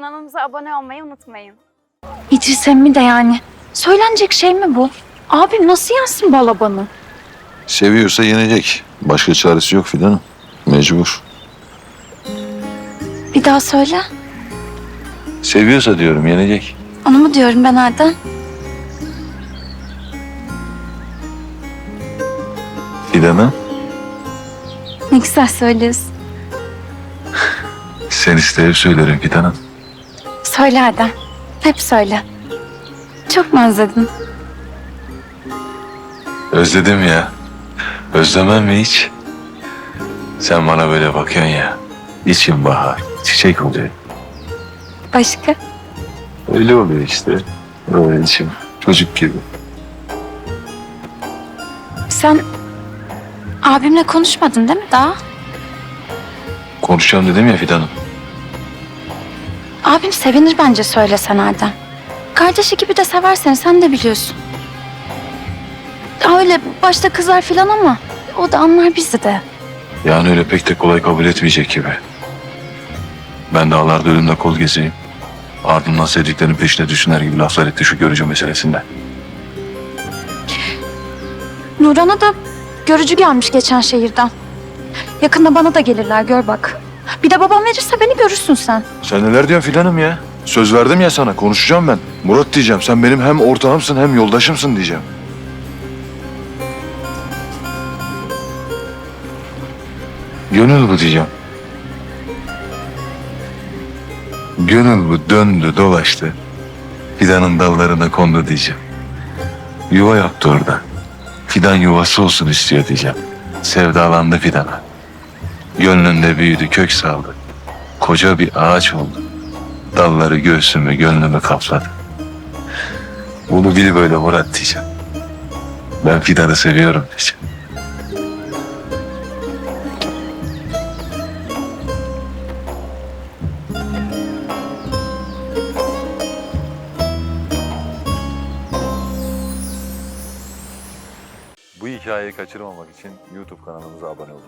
Kanalımıza abone olmayı unutmayın. İdris emmi de yani. Söylenecek şey mi bu? Abim nasıl yensin balabanı? Seviyorsa yenecek. Başka çaresi yok Fidan'ım. Mecbur. Bir daha söyle. Seviyorsa diyorum yenecek. Onu mu diyorum ben Erdem? Fidan'ım Ne güzel söylüyorsun. sen isteyip söylerim Fidan'ım. Söyle Erdem. Hep söyle. Çok mu özledin? Özledim ya. Özlemem mi hiç? Sen bana böyle bakıyorsun ya. İçim bahar. Çiçek oluyor. Başka? Öyle oluyor işte. Öyle içim. Çocuk gibi. Sen abimle konuşmadın değil mi daha? Konuşacağım dedim ya Fidan'ım. Abim sevinir bence söylesen Erdem. Kardeşi gibi de sever seni sen de biliyorsun. Öyle başta kızar filan ama o da anlar bizi de. Yani öyle pek de kolay kabul etmeyecek gibi. Ben dağlarda ölümle kol gezeyim. Ardından sevdiklerinin peşine düşüner gibi laflar etti şu görücü meselesinde. Nuran'a da görücü gelmiş geçen şehirden. Yakında bana da gelirler gör bak. Bir de babam verirse beni görürsün sen. Sen neler diyorsun Fidan'ım ya? Söz verdim ya sana konuşacağım ben. Murat diyeceğim sen benim hem ortağımsın hem yoldaşımsın diyeceğim. Gönül bu diyeceğim. Gönül bu döndü dolaştı. Fidanın dallarına kondu diyeceğim. Yuva yaptı orada. Fidan yuvası olsun istiyor diyeceğim. Sevdalandı Fidan'a. Gönlünde büyüdü kök saldı. Koca bir ağaç oldu. Dalları göğsümü gönlümü kapladı. Bunu bil böyle Murat diyeceğim. Ben Fidan'ı seviyorum diyeceğim. Bu hikayeyi kaçırmamak için YouTube kanalımıza abone olun.